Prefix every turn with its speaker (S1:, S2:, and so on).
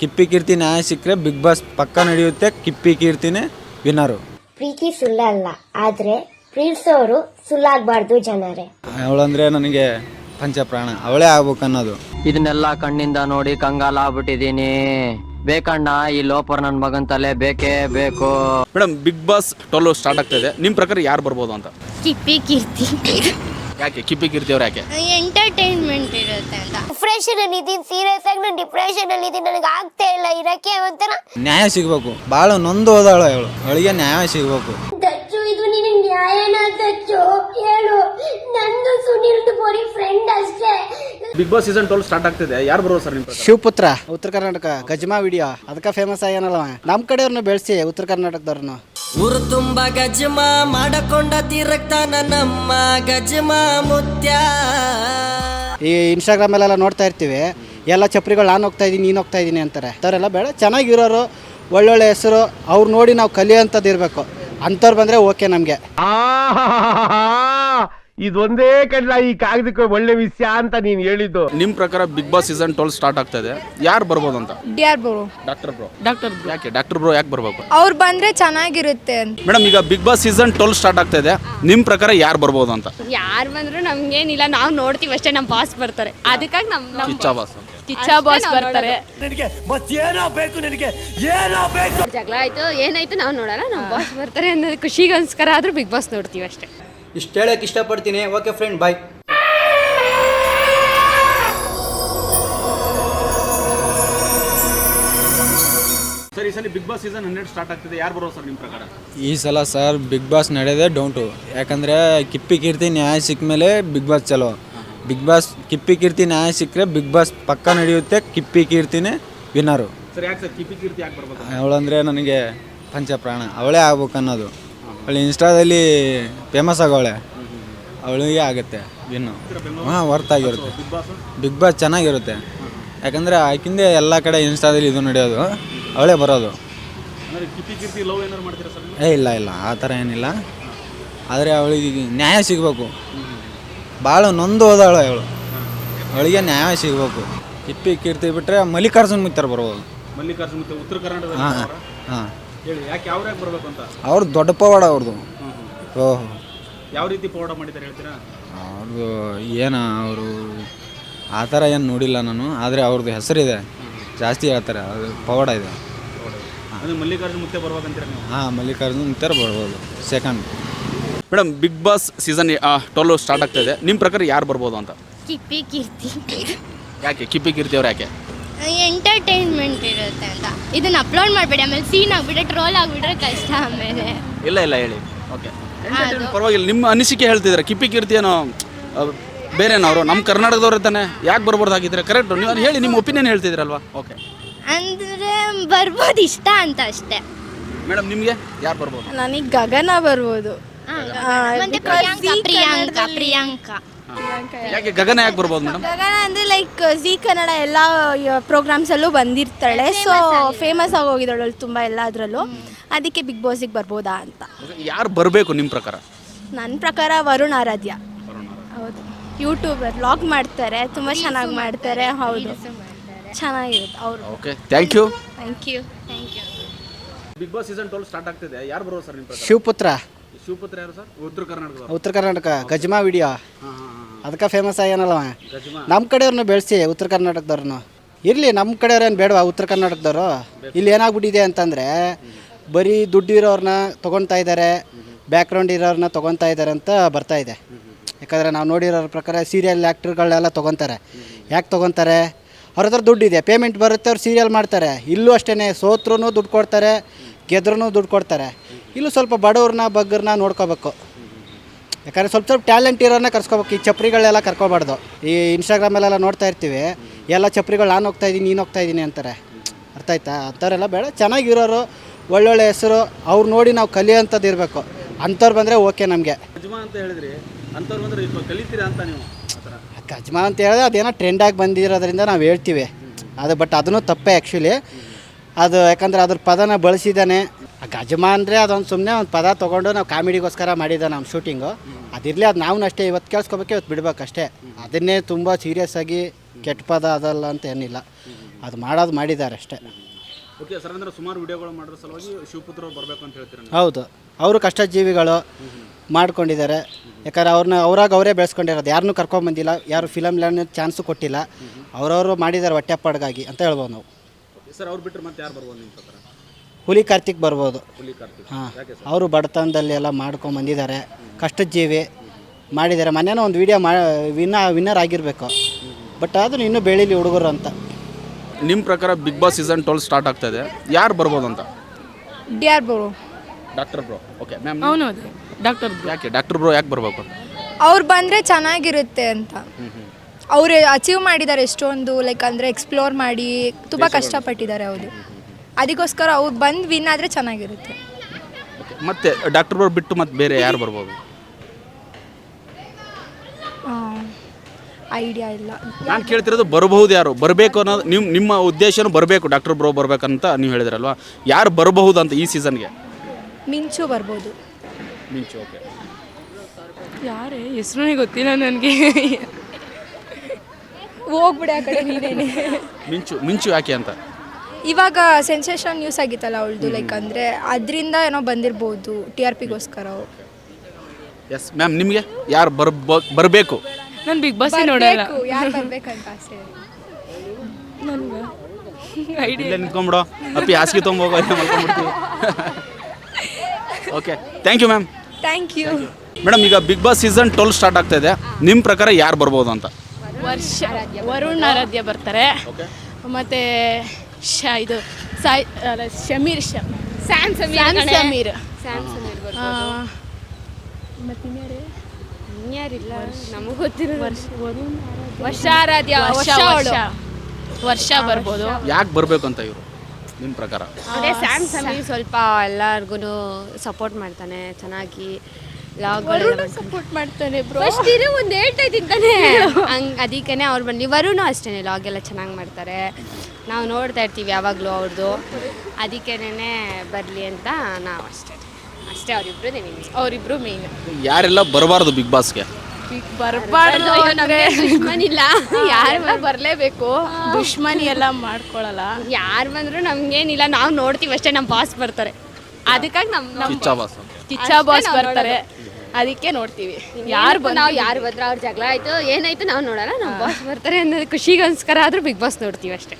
S1: ಕಿಪ್ಪಿ ಕೀರ್ತಿ ನ್ಯಾಯ ಸಿಕ್ಕರೆ Big Boss ಪಕ್ಕ ನಡೆಯುತ್ತೆ ಕಿಪ್ಪಿ ಕೀರ್ತಿನೇ ವಿನ್ನರು
S2: ಪ್ರೀತಿ ಸುಳ್ಳಲ್ಲ ಆದ್ರೆ ಪ್ರೀತಿಸೋರು ಸುಳ್ಳಾಗಬಾರ್ದು ಜನರೇ.
S1: ಅವಳಂದ್ರೆ ನನಗೆ ಪಂಚಪ್ರಾಣ ಅವಳೇ ಆಗ್ಬೇಕು ಅನ್ನೋದು
S3: ಇದನ್ನೆಲ್ಲ ಕಣ್ಣಿಂದ ನೋಡಿ ಕಂಗಾಲ ಆಗ್ಬಿಟ್ಟಿದೀನಿ ಬೇಕಣ್ಣ ಈ ಲೋಪರ್ ನನ್ ಮಗನ್ ತಲೆ ಬೇಕೇ ಬೇಕು.
S4: Madam Bigg Boss twelve start ಆಗ್ತಾ ಇದೆ. ನಿಮ್ಮ ಪ್ರಕಾರ ಯಾರು ಬರ್ಬೋದು ಅಂತ?
S5: ಕಿಪ್ಪಿ ಕೀರ್ತಿ.
S4: ಯಾಕೆ? ಕಿಪ್ಪಿ ಕೀರ್ತಿ ಅವ್ರು ಯಾಕೆ
S5: ಎಂಟರ್ಟೈನ್ಮೆಂಟ್ ಇರುತ್ತೆ ಅಂತ.
S2: ಡಿಪ್ರೆಷನ್ ಅಲ್ಲಿ ಇದೀನಿ ಸೀರಿಯಸ್ ಆಗಿ ನಾನು ಡಿಪ್ರೆಷನ್ ಅಲ್ಲಿ ಇದೀನಿ ನನಗೆ ಆಗ್ತಾ ಇಲ್ಲ ಇರಕ್ಕೆ ಒಂಥರ.
S1: ನ್ಯಾಯ ಸಿಗ್ಬೇಕು. ಬಾಳ ನೊಂದು ಹೋದಾಳ ಅವಳು ಅವಳಿಗೆ ನ್ಯಾಯ ಸಿಗ್ಬೇಕು.
S2: ದಚ್ಚು ಇದು ನಿನಗೆ ನ್ಯಾಯನ ದಚ್ಚು? ಹೇಳು. ನಂದು ಸುನಿಲ್ದು ಬರೀ ಫ್ರೆಂಡ್ ಅಷ್ಟೇ.
S4: Bigg Boss season twelve start ಆಗ್ತಿದೆ. ಯಾರು ಬರೋ ಸರ್ ನಿಮ್ಮ ಪ್ರಕಾರ?
S6: ಶಿವಪುತ್ರ ಉತ್ತರ ಕರ್ನಾಟಕ ಗಜ್ಮಾ ವಿಡಿಯೋ. ಅದಕ್ಕೆ ಫೇಮಸ್ ಆಗ್ಯಾನಲ್ಲ ನಮ್ಮ ಕಡೆಯವರನ್ನ ಕಡೆಯವ್ರನ್ನ ಬೆಳೆಸಿ ಉತ್ತರ ಕರ್ನಾಟಕದವ್ರನ್ನ.
S7: ಊರು ತುಂಬ ಗಜಮ ಮಾಡಕೊಂಡ ತೀರಕ್ತ ನಮ್ಮ ಗಜಮ ಮುತ್ಯ.
S6: ಈ ಇನ್ಸ್ಟಾಗ್ರಾಮಲ್ಲೆಲ್ಲ ನೋಡ್ತಾ ಇರ್ತೀವಿ. ಎಲ್ಲ ಚಪ್ರಿಗಳು ನಾನು ಹೋಗ್ತಾ ಇದ್ದೀನಿ ನೀನು ಹೋಗ್ತಾ ಇದ್ದೀನಿ ಅಂತಾರೆ. ಅಂಥವ್ರೆಲ್ಲ ಬೇಡ ಚೆನ್ನಾಗಿರೋರು ಒಳ್ಳೊಳ್ಳೆ ಹೆಸರು ಅವ್ರು ನೋಡಿ ನಾವು ಕಲಿಯೋಂಥದ್ದು ಇರಬೇಕು. ಅಂಥವ್ರು ಬಂದರೆ ಓಕೆ ನಮಗೆ.
S8: ಇದೊಂದೇ ಕಡ್ಲ ಈ ಕಾಗದಕ್ಕೆ ಒಳ್ಳೆ ವಿಷಯ ಅಂತ ನೀನ್ ಹೇಳಿದ್ದು.
S4: ನಿಮ್ ಪ್ರಕಾರ Bigg Boss season twelve start ಆಗ್ತಾ ಇದೆ? ಯಾರು ಬರ್ಬೋದು ಅಂತ
S5: D R bro.
S4: Doctor bro. Doctor ಯಾಕೆ? ಡಾಕ್ಟರ್ ಬ್ರೋ ಯಾಕೆ ಬರ್ಬೇಕು?
S5: ಅವ್ರು ಬಂದ್ರೆ ಚೆನ್ನಾಗಿರುತ್ತೆ ಅಂತ.
S4: ಮೇಡಮ್ ಈಗ Bigg Boss season twelve start ಆಗ್ತಾ ಇದೆ. ನಿಮ್ ಪ್ರಕಾರ ಯಾರು ಬರ್ಬೋದು ಅಂತ
S9: ಯಾರು ಬಂದ್ರು ನಮ್ಗೇನಿಲ್ಲ ನಾವು ನೋಡ್ತೀವಿ ಅಷ್ಟೇ ನಮ್ಮ ಬಾಸ್ ಬರ್ತಾರೆ. ಅದಕ್ಕಾಗಿ ನಮ್ ನಮ್
S4: ಕಿಚ್ಚ ಬಾಸ್
S9: ಕಿಚ್ಚ ಬಾಸ್ ಬರ್ತಾರೆ. ಜಗಳ ಆಯ್ತು ಏನಾಯ್ತು ನಾವು ನೋಡಲ್ಲ ನಮ್ಮ ಬಾಸ್ ಬರ್ತಾರೆ ಅನ್ನೋದು ಖುಷಿಗೋಸ್ಕರ ಆದ್ರೂ ಬಿಗ್ ಬಾಸ್ ನೋಡ್ತೀವಿ ಅಷ್ಟೇ.
S6: ಇಷ್ಟು ಹೇಳಕ್ಕೆ ಇಷ್ಟಪಡ್ತೀನಿ. ಓಕೆ ಫ್ರೆಂಡ್ ಬಾಯ್
S4: ಸರ್ ಈ ಸಲ Big Boss season hundred start ಆಗ್ತಿದೆ. ಯಾರು ಬರೋ ಸರ್ ನಿಮ್ಮ ಪ್ರಕಾರ?
S1: ಈ ಸಲ ಸರ್ ಬಿಗ್ ಬಾಸ್ ನಡೆಯೋದೇ ಡೌಂಟು ಯಾಕಂದರೆ ಕಿಪ್ಪಿ ಕೀರ್ತಿ ನ್ಯಾಯ ಸಿಕ್ಕ ಮೇಲೆ ಬಿಗ್ ಬಾಸ್ ಚಲೋ. ಬಿಗ್ ಬಾಸ್ ಕಿಪ್ಪಿ ಕೀರ್ತಿ ನ್ಯಾಯ ಸಿಕ್ಕರೆ ಬಿಗ್ ಬಾಸ್ ಪಕ್ಕ ನಡೆಯುತ್ತೆ ಕಿಪ್ಪಿ ಕೀರ್ತಿನೇ ವಿನ್ನರು
S4: ಸರ್ ಯಾಕೆ ಸರ್ ಕಿಪ್ಪಿ ಕೀರ್ತಿ ಯಾಕೆ ಬರ್ಬೋದು
S1: ಅವಳಂದರೆ ನನಗೆ ಪಂಚಪ್ರಾಣ. ಅವಳೇ ಆಗ್ಬೇಕು ಅನ್ನೋದು ಅವಳು ಇನ್ಸ್ಟಾದಲ್ಲಿ ಫೇಮಸ್ ಆಗವಳೆ ಅವಳಿಗೆ ಆಗುತ್ತೆ ಇನ್ನು ಹಾಂ ವರ್ತ್ ಆಗಿರುತ್ತೆ. ಬಿಗ್ ಬಾಸ್ ಚೆನ್ನಾಗಿರುತ್ತೆ. ಯಾಕಂದರೆ ಆಕಿಂದೆ ಎಲ್ಲ ಕಡೆ ಇನ್ಸ್ಟಾದಲ್ಲಿ ಇದು ನಡೆಯೋದು. ಅವಳೇ ಬರೋದು. ಏ ಇಲ್ಲ ಇಲ್ಲ. ಆ ಥರ ಏನಿಲ್ಲ. ಆದರೆ ಅವಳಿಗೆ ನ್ಯಾಯ ಸಿಗಬೇಕು. ಭಾಳ ನೊಂದು ಹೋದಾಳು ಅವಳು. ಅವಳಿಗೆ ನ್ಯಾಯ ಸಿಗಬೇಕು. ಕಿಪ್ಪಿ ಕೀರ್ತಿ ಬಿಟ್ಟರೆ ಮಲ್ಲಿಕಾರ್ಜುನ್ ಮಿತ್ತರ್ ಬರ್ಬೋದು.
S4: ಮಲ್ಲಿಕಾರ್ಜುನ್ ಉತ್ತರ ಕರ್ನಾಟಕ
S1: ಹಾಂ ಹಾಂ.
S4: ಹೇಳಿ ಯಾಕೆ ಅಂತ?
S1: ಅವ್ರು ದೊಡ್ಡ ಪವಾಡ ಅವ್ರದ್ದು ಓಹೋ.
S4: ಯಾವ ರೀತಿ ಪವಾಡ ಮಾಡಿದ್ದಾರೆ ಹೇಳ್ತೀರಾ?
S1: ಅವ್ರದ್ದು ಏನ ಅವರು ಆ ಥರ ಏನು ನೋಡಿಲ್ಲ ನಾನು ಆದರೆ ಅವ್ರದ್ದು ಹೆಸರಿದೆ. ಜಾಸ್ತಿ ಹೇಳ್ತಾರೆ ಅದು ಪವಾಡ ಇದೆ.
S4: ಅದು ಮಲ್ಲಿಕಾರ್ಜುನ್ ಮತ್ತೆ ಬರ್ಬೇಕಂತೀರಾ ನೀವು?
S1: ಹಾಂ ಮಲ್ಲಿಕಾರ್ಜುನ್ ಮಿತ್ತರ್ ಬರ್ಬೋದು second
S4: madam Bigg Boss season twelve start ಆಗ್ತಾ ಇದೆ. ನಿಮ್ಮ ಪ್ರಕಾರ ಯಾರು ಬರ್ಬೋದು ಅಂತ?
S5: ಕಿಪ್ಪಿ ಕೀರ್ತಿ.
S4: ಯಾಕೆ? ಕಿಪ್ಪಿ ಕೀರ್ತಿ ಅವ್ರು ಯಾಕೆ?
S5: ಎಂಟರ್ಟೈನ್ಮೆಂಟ್ ಇರುತ್ತೆ ಅಂತ. ಇದನ್ನ ಅಪ್ಲೋಡ್ ಮಾಡಬೇಡಿ ಆಮೇಲೆ ಸೀನ್ ಆಗ್ಬಿಟ್ರೆ ಟ್ರೋಲ್ ಆಗ್ಬಿಟ್ರೆ ಕಷ್ಟ ಆಮೇಲೆ.
S4: ಇಲ್ಲ ಇಲ್ಲ ಹೇಳಿ. ಓಕೆ ಪರವಾಗಿಲ್ಲ. ನಿಮ್ಮ ಅನಿಸಿಕೆ ಹೇಳ್ತಿದ್ದಾರೆ. ಕಿಪ್ಪಿ ಕೀರ್ತಿ ಏನೋ ಬೇರೆನವರು ನಮ್ಮ ಕರ್ನಾಟಕದವ್ರು ತಾನೆ. ಯಾಕೆ ಬರ್ಬೋದಾಗಿದ್ರೆ ಕರೆಕ್ಟ್ ನೀವು ಹೇಳಿ ನಿಮ್ಮ ಒಪಿನಿಯನ್ ಹೇಳ್ತಿದ್ರಲ್ವಾ? ಓಕೆ
S5: ಅಂದ್ರೆ ಬರ್ಬೋದು ಇಷ್ಟ ಅಂತ ಅಷ್ಟೇ.
S4: ಮೇಡಮ್ ನಿಮಗೆ? ಯಾರು ಬರ್ಬೋದು?
S9: ನನಗೆ ಗಗನ ಬರ್ಬೋದು.
S5: ಮತ್ತೆ ಪ್ರಿಯಾಂಕಾ ಪ್ರಿಯಾಂಕಾ. ಪ್ರಿಯಾಂಕಾ
S4: ಯಾಕೆ ಗಗನ ಯಾಕೆ ಬರ್ಬೋದು ಮೇಡಮ್?
S9: ಗಗನ ಅಂದ್ರೆ ಲೈಕ್ ಜಿ ಕನ್ನಡ ಎಲ್ಲ ಪ್ರೋಗ್ರಾಮ್ಸ್ ಅಲ್ಲೂ ಬಂದಿರ್ತಾಳೆ. ಸೊ ಫೇಮಸ್ ಆಗಿ ಹೋಗಿದ್ದಾಳೆ ತುಂಬಾ ತುಂಬ ಎಲ್ಲದರಲ್ಲೂ. ಅದಕ್ಕೆ ಬಿಗ್ ಬಾಸಿಗೆ ಬರ್ಬೋದಾ ಅಂತ.
S4: ಯಾರು ಬರಬೇಕು ನಿಮ್ಮ ಪ್ರಕಾರ?
S9: ನನ್ನ ಪ್ರಕಾರ ವರುಣ್ ಆರಾಧ್ಯ. ಹೌದು. ಯೂಟ್ಯೂಬರ್ ಲಾಗ್ ಮಾಡ್ತಾರೆ. ತುಂಬಾ ಚೆನ್ನಾಗಿ ಮಾಡ್ತಾರೆ. ಹೌದು. ಚೆನ್ನಾಗಿರುತ್ತೆ. ಅವರು.
S4: Okay thank you
S9: thank you thank you
S4: Bigg Boss season twelve start ಆಗ್ತಿದೆ. ಯಾರು ಬರ್ಬೋದು ಸರ್ ನಿಮ್ಮ ಪ್ರಕಾರ?
S6: ಶಿವಪುತ್ರ.
S4: ಶಿವಪುತ್ರ ಯಾರು ಸರ್? ಉತ್ತರ
S6: ಕರ್ನಾಟಕ ಗಜ್ಮಾ ವಿಡಿಯೋ. ಅದಕ್ಕೆ ಫೇಮಸ್ ಆಗ್ಯಾನಲ್ಲ ಅವ. ನಮ್ಮ ಕಡೆಯವ್ರನ್ನ ಬೆಳೆಸಿ ಉತ್ತರ ಕರ್ನಾಟಕದವ್ರನ್ನ ಇರಲಿ ನಮ್ಮ ಕಡೆಯವ್ರು ಏನು ಬೇಡವಾ ಉತ್ತರ ಕರ್ನಾಟಕದವರು? ಇಲ್ಲಿ ಏನಾಗ್ಬಿಟ್ಟಿದೆ ಅಂತಂದರೆ ಬರೀ ದುಡ್ಡು ಇರೋರನ್ನ ತೊಗೊಳ್ತಾ ಇದ್ದಾರೆ ಬ್ಯಾಕ್ಗ್ರೌಂಡ್ ಇರೋರನ್ನ ತೊಗೊಳ್ತಾ ಇದ್ದಾರೆ ಅಂತ ಬರ್ತಾ ಇದೆ. ಯಾಕಂದರೆ ನಾವು ನೋಡಿರೋ ಪ್ರಕಾರ ಸೀರಿಯಲ್ ಆ್ಯಕ್ಟ್ರ್ಗಳನ್ನೆಲ್ಲ ತೊಗೊತಾರೆ. ಯಾಕೆ ತೊಗೊತಾರೆ? ಅವ್ರ ಹತ್ರ ದುಡ್ಡಿದೆ. ಪೇಮೆಂಟ್ ಬರುತ್ತೆ ಅವ್ರು ಸೀರಿಯಲ್ ಮಾಡ್ತಾರೆ. ಇಲ್ಲೂ ಅಷ್ಟೇ ಸೋತ್ರೂ ದುಡ್ಡು ಕೊಡ್ತಾರೆ. ಗೆದ್ರೂ ದುಡ್ಡು ಕೊಡ್ತಾರೆ. ಇಲ್ಲೂ ಸ್ವಲ್ಪ ಬಡವ್ರನ್ನ ಬಗ್ಗರನ್ನ ನೋಡ್ಕೋಬೇಕು. ಯಾಕಂದರೆ ಸ್ವಲ್ಪ ಸ್ವಲ್ಪ ಟ್ಯಾಲೆಂಟ್ ಇರೋರನ್ನ ಕರ್ಸ್ಕೋಬೇಕು. ಈ ಚಪ್ರಿಗಳೆಲ್ಲ ಕರ್ಕೋಬಾರ್ದು. ಈ ಇನ್ಸ್ಟಾಗ್ರಾಮಲ್ಲೆಲ್ಲ ನೋಡ್ತಾ ಇರ್ತೀವಿ. ಎಲ್ಲ ಚಪ್ರಿಗಳು ನಾನು ಹೋಗ್ತಾ ಇದ್ದೀನಿ ನೀನು ಹೋಗ್ತಾ ಇದ್ದೀನಿ ಅಂತಾರೆ. ಅರ್ಥ ಆಯ್ತಾ? ಅಂಥವ್ರೆಲ್ಲ ಬೇಡ. ಚೆನ್ನಾಗಿರೋರು ಒಳ್ಳೊಳ್ಳೆ ಹೆಸರು ಅವ್ರು ನೋಡಿ ನಾವು ಕಲಿಯೋಂಥದ್ದು ಇರಬೇಕು. ಅಂಥವ್ರು ಬಂದರೆ ಓಕೆ ನಮಗೆ.
S4: ಅಂತ ಹೇಳಿದ್ರಿ. ಅಂಥವ್ರು ಬಂದ್ರೆ ಕಲಿತೀರಾ ಅಂತ ನೀವು? ಥರ
S6: ಅಂತ ಹೇಳಿದ್ರೆ ಅದೇನೋ ಟ್ರೆಂಡಾಗಿ ಬಂದಿರೋದ್ರಿಂದ ನಾವು ಹೇಳ್ತೀವಿ. ಅದು ಬಟ್ ಅದನ್ನು ತಪ್ಪೇ ಆ್ಯಕ್ಚುಲಿ ಅದು ಯಾಕಂದ್ರೆ ಅದ್ರ ಪದನ ಬಳಸಿದ್ದಾನೆ ಗಜಮಾ ಅಂದರೆ ಅದೊಂದು ಸುಮ್ಮನೆ ಒಂದು ಪದ ತೊಗೊಂಡು ನಾವು ಕಾಮಿಡಿಗೋಸ್ಕರ ಮಾಡಿದ್ದ ನಮ್ಮ ಶೂಟಿಂಗು ಅದಿರಲಿ ಅದು ನಾವು ಅಷ್ಟೇ ಇವತ್ತು ಕೇಳಿಸ್ಕೋಬೇಕು ಇವತ್ತು ಬಿಡ್ಬೇಕು ಅಷ್ಟೇ. ಅದನ್ನೇ ತುಂಬ ಸೀರಿಯಸ್ ಆಗಿ ಕೆಟ್ಟ ಪದ ಅದಲ್ಲ ಅಂತ ಏನಿಲ್ಲ. ಅದು ಮಾಡೋದು ಮಾಡಿದ್ದಾರೆ ಅಷ್ಟೇ.
S4: ಓಕೆ ಸರ್ ಅಂದ್ರೆ ಸುಮಾರು ವಿಡಿಯೋಗಳು ಮಾಡಿರೋ ಸಲುವಾಗಿ ಶಿವಪುತ್ರ ಬರಬೇಕು ಅಂತ ಹೇಳ್ತೀರ
S6: ಹೌದು. ಅವರು ಕಷ್ಟಜೀವಿಗಳು ಮಾಡ್ಕೊಂಡಿದ್ದಾರೆ. ಯಾಕಂದ್ರೆ ಅವ್ರನ್ನ ಅವ್ರಾಗ ಅವರೇ ಬೆಳೆಸ್ಕೊಂಡಿರೋದು. ಯಾರನ್ನೂ ಕರ್ಕೊಂಬಂದಿಲ್ಲ ಯಾರು ಫಿಲಮ್ ಲ್ಯಾಂಡ್ ಚಾನ್ಸು ಕೊಟ್ಟಿಲ್ಲ. ಅವರವರು ಮಾಡಿದ್ದಾರೆ ಹೊಟ್ಟೆಪಾಡ್ಗಾಗಿ ಅಂತ ಹೇಳ್ಬೋದು ನಾವು.
S4: ಸರ್ ಅವ್ರು ಬಿಟ್ಟರೆ ಮತ್ತೆ ಯಾರು ಬರ್ಬೋದು ನಿಮ್ಮ ಪ್ರಕಾರ?
S6: ಹುಲಿ ಕಾರ್ತಿಕ್ ಬರ್ಬೋದು.
S4: ಹುಲಿ ಕಾರ್ತಿಕ್.
S6: ಹಾಂ. ಅವರು ಬಡತನದಲ್ಲಿ ಎಲ್ಲ ಮಾಡ್ಕೊಂಬಂದಿದ್ದಾರೆ ಕಷ್ಟ ಜೀವಿ ಮಾಡಿದ್ದಾರೆ. ಮೊನ್ನೆನೋ ಒಂದು ವಿಡಿಯೋ ಮಾ ವಿನ್ನ ವಿನ್ನರ್ ಆಗಿರಬೇಕು. ಬಟ್ ಆದರೂ ಇನ್ನೂ ಬೆಳೀಲಿ ಹುಡುಗರು ಅಂತ.
S4: ನಿಮ್ಮ ಪ್ರಕಾರ Bigg Boss season twelve start ಆಗ್ತಾ ಇದೆ. ಯಾರು ಬರ್ಬೋದು ಅಂತ?
S9: D R bro.
S4: Doctor bro. Okay ma'am
S10: ಅವನು ಡಾಕ್ಟರ್
S4: ಯಾಕೆ? ಡಾಕ್ಟರ್ ಬ್ರೋ ಯಾಕೆ ಬರಬೇಕು?
S9: ಅವ್ರು ಬಂದರೆ ಚೆನ್ನಾಗಿರುತ್ತೆ ಅಂತ. ಅವರು ಅಚೀವ್ ಮಾಡಿದ್ದಾರೆ ಎಷ್ಟೊಂದು ಲೈಕ್ ಅಂದರೆ ಎಕ್ಸ್ಪ್ಲೋರ್ ಮಾಡಿ ತುಂಬ ಕಷ್ಟಪಟ್ಟಿದ್ದಾರೆ ಹೌದು ಅದಕ್ಕೋಸ್ಕರ ಅವ್ರು ಬಂದು ವಿನ್ ಆದರೆ ಚೆನ್ನಾಗಿರುತ್ತೆ.
S4: ಮತ್ತೆ ಡಾಕ್ಟರ್ ಬ್ರೋ ಬಿಟ್ಟು ಮತ್ತೆ ಬೇರೆ ಯಾರು ಬರ್ಬೋದು?
S9: ಐಡಿಯಾ ಇಲ್ಲ.
S4: ನಾನು ಕೇಳ್ತಿರೋದು ಬರಬಹುದು ಯಾರು? ಬರಬೇಕು ಅನ್ನೋದು ನಿಮ್ಮ ನಿಮ್ಮ ಉದ್ದೇಶನೂ ಬರಬೇಕು ಡಾಕ್ಟರ್ ಬ್ರೋ ಬರಬೇಕಂತ ನೀವು ಹೇಳಿದ್ರಲ್ವಾ? ಯಾರು ಬರಬಹುದು ಅಂತ ಈ ಸೀಸನ್ಗೆ
S9: ಮಿಂಚು ಬರ್ಬೋದು.
S4: ಮಿಂಚು ಓಕೆ
S10: ಯಾರೇ ಹೆಸರು ಗೊತ್ತಿಲ್ಲ ನನಗೆ.
S9: ಹೋಗ್ಬಿಡಿ ಆ ಕಡೆ ನೀನೇನೆ.
S4: ಮಿಂಚು ಮಿಂಚು ಯಾಕೆ ಅಂತ?
S9: ಇವಾಗ ಸೆನ್ಸೇಷನ್ ನ್ಯೂಸ್ ಆಗಿತ್ತಲ್ಲ ಅವಳದು ಲೈಕ್ ಅಂದರೆ ಅದರಿಂದ ಏನೋ ಬಂದಿರ್ಬೋದು ಟಿ ಆರ್ ಪಿಗೋಸ್ಕರ.
S4: ಎಸ್ ಮ್ಯಾಮ್ ನಿಮಗೆ? ಯಾರು ಬರ್ ಬರಬೇಕು?
S10: ನಾನು ಬಿಗ್ ಬಾಸ್ ನೋಡಲ್ಲ.
S9: ಯಾರು ಬರ್ಬೇಕಂತ ಆಸೆ?
S10: ಐಡಿಯಾ
S4: ಇಲ್ಲೇ ನಿಂತ್ಕೊಂಬಿಡೋ ಅಪ್ಪಿ ಹಾಸಿಗೆ ತೊಗೊಂಬೋಗೋ ಮಲ್ಕೊಂಡ್ಬಿಡ್ತೀವಿ. Okay thank you ma'am
S9: thank you
S4: madam ಈಗ Bigg Boss season twelve start ಆಗ್ತಾ ಇದೆ. ನಿಮ್ಮ ಪ್ರಕಾರ ಯಾರು ಬರ್ಬೋದು ಅಂತ?
S10: ವರ್ಷ ವರುಣ್ ಆರಾಧ್ಯ ಬರ್ತಾರೆ. ಮತ್ತೆ ಶ ಇದು ಸಾಯ್ ಅಲ್ಲ ಶಮೀರ್ ಶ ಸ್ಯಾಮ್ ಸಮೀರ್ ಸಮೀರ್. ಆ, ಮತ್ತೆ ಇನ್ಯಾರು?
S5: ಇನ್ಯಾರಿಲ್ಲ ನಮಗೆ ಗೊತ್ತಿರೋ
S10: ವರ್ಷ ವರುಣ್ ವರ್ಷ ವರ್ಷ ವರ್ಷ ಬರ್ಬೋದು.
S4: ಯಾಕೆ ಬರಬೇಕು ಅಂತ ಇವರು ನಿಮ್ಮ ಪ್ರಕಾರ?
S5: ಅದೇ ಸ್ಯಾಮ್ ಸಮೀರ್ ಸ್ವಲ್ಪ ಎಲ್ಲರಿಗೂ ಸಪೋರ್ಟ್ ಮಾಡ್ತಾನೆ ಚೆನ್ನಾಗಿ. ಲಾಗ್ಗಳೆಲ್ಲ
S9: ಸಪೋರ್ಟ್ ಮಾಡ್ತಾನೆ ಬ್ರೋ
S5: ಫಸ್ಟ್ ಇರೋ ಒಂದು ಹೇಳ್ತಾ ಇದ್ದಿದ್ದಾನೆ ಹಂಗೆ ಅದಕ್ಕೇ ಅವ್ರು ಬಂದು ವರುಣು ಅಷ್ಟೇ ಲಾಗ್ ಎಲ್ಲ ಚೆನ್ನಾಗಿ ಮಾಡ್ತಾರೆ. ನಾವು ನೋಡ್ತಾ ಇರ್ತೀವಿ ಯಾವಾಗಲೂ ಅವ್ರದ್ದು ಅದಕ್ಕೇನೆ ಬರಲಿ ಅಂತ ನಾವು ಅಷ್ಟೇ. ಅಷ್ಟೇ ಅವರಿಬ್ರು ನಿಮಗೆ
S10: ಅವರಿಬ್ರು ಮೇನ್
S4: ಯಾರೆಲ್ಲ ಬರಬಾರ್ದು ಬಿಗ್ ಬಾಸ್ಗೆ
S10: ಬರಬಾರ್ದು ಅಂದ್ರೆ
S5: ಇಲ್ಲ
S10: ಯಾರೆಲ್ಲ ಬರಲೇಬೇಕು? ದುಶ್ಮನಿ ಎಲ್ಲ ಮಾಡ್ಕೊಳಲ್ಲ.
S5: ಯಾರು ಬಂದ್ರು ನಮ್ಗೇನಿಲ್ಲ. ನಾವು ನೋಡ್ತೀವಿ ಅಷ್ಟೇ ನಮ್ಮ ಬಾಸ್ ಬರ್ತಾರೆ. ಅದಕ್ಕಾಗಿ ನಮ್ಮ
S4: ಕಿಚ್ಚ ಬಾಸ್
S10: ಕಿಚ್ಚ ಬಾಸ್ ಬರ್ತಾರೆ. ಅದಕ್ಕೆ ನೋಡ್ತೀವಿ. ಯಾರು
S5: ಯಾರು ನಾವು ಯಾರು ಬಂದ್ರೆ ಅವ್ರ ಜಗಳ ಆಯ್ತು ಏನಾಯ್ತು ನಾವು ನೋಡಲ್ಲ ನಮ್ಮ ಬಾಸ್ ಬರ್ತಾರೆ ಅನ್ನೋದು ಖುಷಿಗೋಸ್ಕರ ಆದ್ರೂ ಬಿಗ್ ಬಾಸ್ ನೋಡ್ತೀವಿ ಅಷ್ಟೇ.